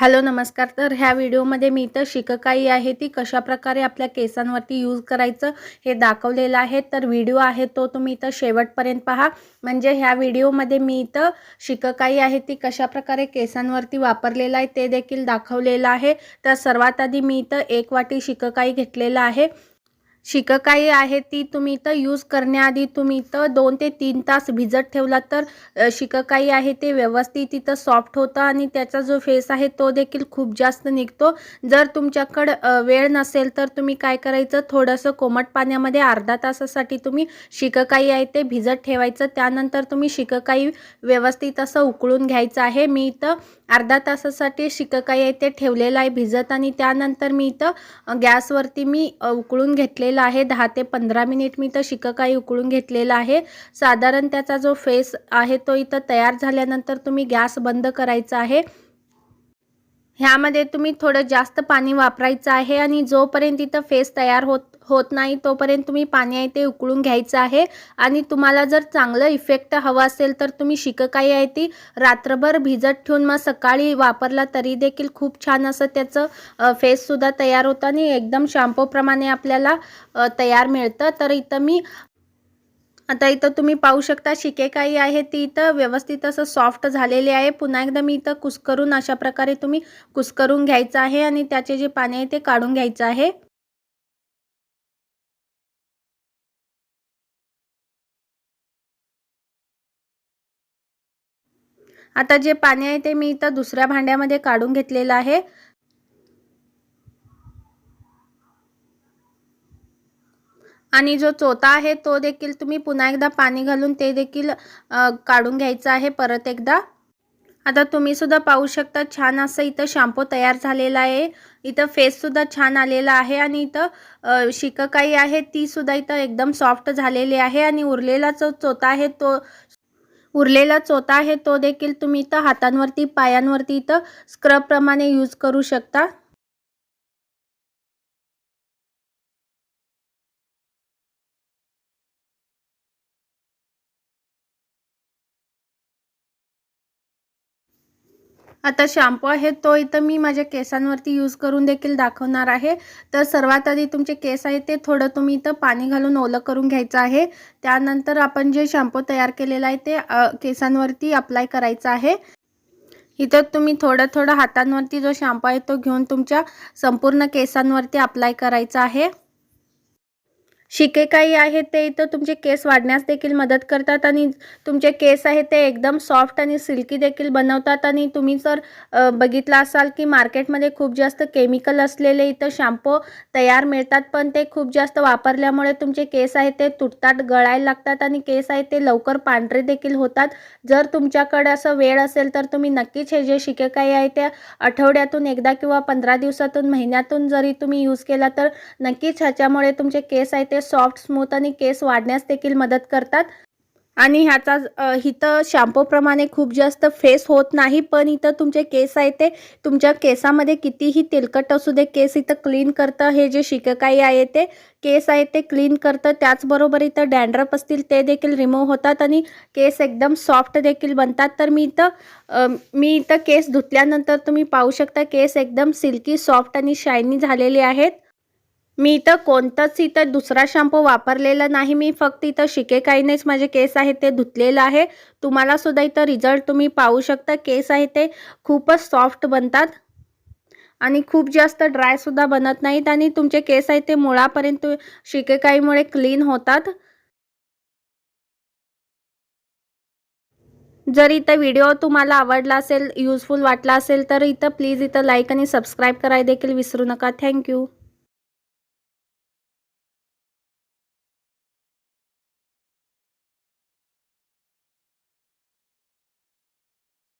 Hello नमस्कार. तर ह्या व्हिडिओमध्ये मी इथं शिककाई आहे ती कशाप्रकारे आपल्या केसांवरती यूज करायचं हे दाखवलेलं आहे. तर व्हिडिओ आहे तो तुम्ही इथं शेवटपर्यंत पहा. म्हणजे ह्या व्हिडिओमध्ये मी इथं शिककाई आहे ती कशाप्रकारे केसांवरती वापरलेलं आहे ते देखील दाखवलेलं आहे. तर सर्वात आधी मी इथं एक वाटी शिककाई घेतलेलं आहे. शिककाई आहे ती तुम्ही इथं यूज करण्याआधी तुम्ही इथं दोन ते तीन तास भिजत ठेवला तर अ, शिककाई आहे ते व्यवस्थित इथं सॉफ्ट होतं आणि त्याचा जो फेस आहे तो देखील खूप जास्त निघतो. जर तुमच्याकडं वेळ नसेल तर तुम्ही काय करायचं? थोडंसं कोमट पाण्यामध्ये अर्धा तासासाठी तुम्ही शिककाई आहे ते भिजत ठेवायचं. त्यानंतर तुम्ही शिककाई व्यवस्थित असं उकळून घ्यायचं आहे. मी इथं अर्धा तासासाठी शिककाई आहे ते ठेवलेलं आहे भिजत आणि त्यानंतर मी इथं गॅसवरती मी उकळून घेतले घेतलेलं आहे. दहा ते पंधरा मिनिट मी इथं शिककाई उकळून घेतलेला आहे. साधारण त्याचा जो फेस आहे तो इथं तयार झाल्यानंतर तुम्ही गॅस बंद करायचा आहे. ह्यामध्ये तुम्ही थोडं जास्त पाणी वापरायचं आहे आणि जोपर्यंत इथं फेस तयार होत होत नाही तोपर्यंत तुम्ही पाणी आहे ते उकळून घ्यायचं आहे. आणि तुम्हाला जर चांगलं इफेक्ट हवा असेल तर तुम्ही शिककाई आहे ती. रात्रभर भिजत ठेवून मग सकाळी वापरला तरी देखील खूप छान असं त्याचं फेससुद्धा तयार होतं आणि एकदम शॅम्पूप्रमाणे आपल्याला तयार मिळतं. तर इथं मी आता इथं तुम्ही पाहू शकता शिकेकाई आहे ती इथं. व्यवस्थित असं सॉफ्ट झालेले आहे. पुन्हा एकदा मी इथं कुस्करून अशा प्रकारे तुम्ही कुस्करून घ्यायचं आहे आणि त्याचे जे पाणी आहे ते काढून घ्यायचं आहे. आता जे पाणी आहे ते मी इथं दुसऱ्या भांड्यामध्ये काढून घेतलेलं आहे. आणि जो चोथा आहे तो देखील तुम्ही पुन्हा एकदा पाणी घालून ते देखील काढून घ्यायचं आहे परत एकदा. आता तुम्ही सुद्धा पाहू शकता छान असं इथं शॅम्पू तयार झालेला आहे. इथं फेससुद्धा छान आलेला आहे आणि इथं शिक शिककाई आहे ती सुद्धा इथं एकदम सॉफ्ट झालेली आहे आणि उरलेला जो चोथा आहे तो उरलेला चोथा आहे तो देखील तुम्ही इथं हातांवरती पायांवरती इथं स्क्रबप्रमाणे यूज करू शकता. आता शॅम्पू आहे तो इथं मी माझ्या केसांवरती यूज करून देखील दाखवणार आहे. तर सर्वात आधी तुमचे केस आहे ते थोडं तुम्ही इथं पाणी घालून ओलं करून घ्यायचं आहे. त्यानंतर आपण जे शॅम्पू तयार केलेलं आहे ते केसांवरती अप्लाय करायचं आहे. इथं तुम्ही थोडं थोडं हातांवरती जो शॅम्पू आहे तो घेऊन तुमच्या संपूर्ण केसांवरती अप्लाय करायचा आहे. शिके काही आहेत ते इथं तुमचे केस वाढण्यास देखील मदत करतात आणि तुमचे केस आहेत ते एकदम सॉफ्ट आणि सिल्की देखील बनवतात. आणि तुम्ही जर बघितला असाल की मार्केटमध्ये खूप जास्त केमिकल असलेले इथं शॅम्पू तयार मिळतात पण ते खूप जास्त वापरल्यामुळे तुमचे केस आहे ते तुटतात गळायला लागतात आणि केस आहे ते लवकर पांढरे देखील होतात. जर तुमच्याकडे असं वेळ असेल तर तुम्ही नक्कीच हे जे शिके काही आहे त्या आठवड्यातून एकदा किंवा पंधरा दिवसातून महिन्यातून जरी तुम्ही यूज केला तर नक्कीच ह्याच्यामुळे तुमचे केस आहे ते म्हणजे सॉफ्ट स्मूथ आणि केस वाढण्यास देखील मदत करतात. आणि ह्याचा इथं शॅम्पूप्रमाणे खूप जास्त फेस होत नाही पण इथं तुमचे केस आहे ते तुमच्या केसामध्ये कितीही तेलकट असू दे केस इथं क्लीन करतं हे जे शिककाई आहे ते केस आहे ते क्लीन करतं त्याचबरोबर इथं डॅन्ड्रफ असतील ते देखील रिमूव्ह होतात आणि केस एकदम सॉफ्ट देखील बनतात. तर मी इथं मी इथं केस धुतल्यानंतर तुम्ही पाहू शकता केस एकदम सिल्की सॉफ्ट आणि शायनी झालेले आहेत. मी इथं कोणतंच इथं दुसरा शॅम्पू वापरलेला नाही. मी फक्त इथं शिकेकाईनेच माझे केस आहे ते धुतलेलं आहे. तुम्हाला सुद्धा इथं रिझल्ट तुम्ही पाहू शकता. केस आहे ते खूपच सॉफ्ट बनतात. आणि खूप जास्त ड्रायसुद्धा बनत नाहीत. आणि तुमचे केस आहे ते मुळापर्यंत शिकेकाईमुळे क्लीन होतात. जर इथं व्हिडिओ तुम्हाला आवडला असेल युजफुल वाटला असेल तर इथं प्लीज इथं लाईक आणि सबस्क्राईब करायला देखील विसरू नका. थँक्यू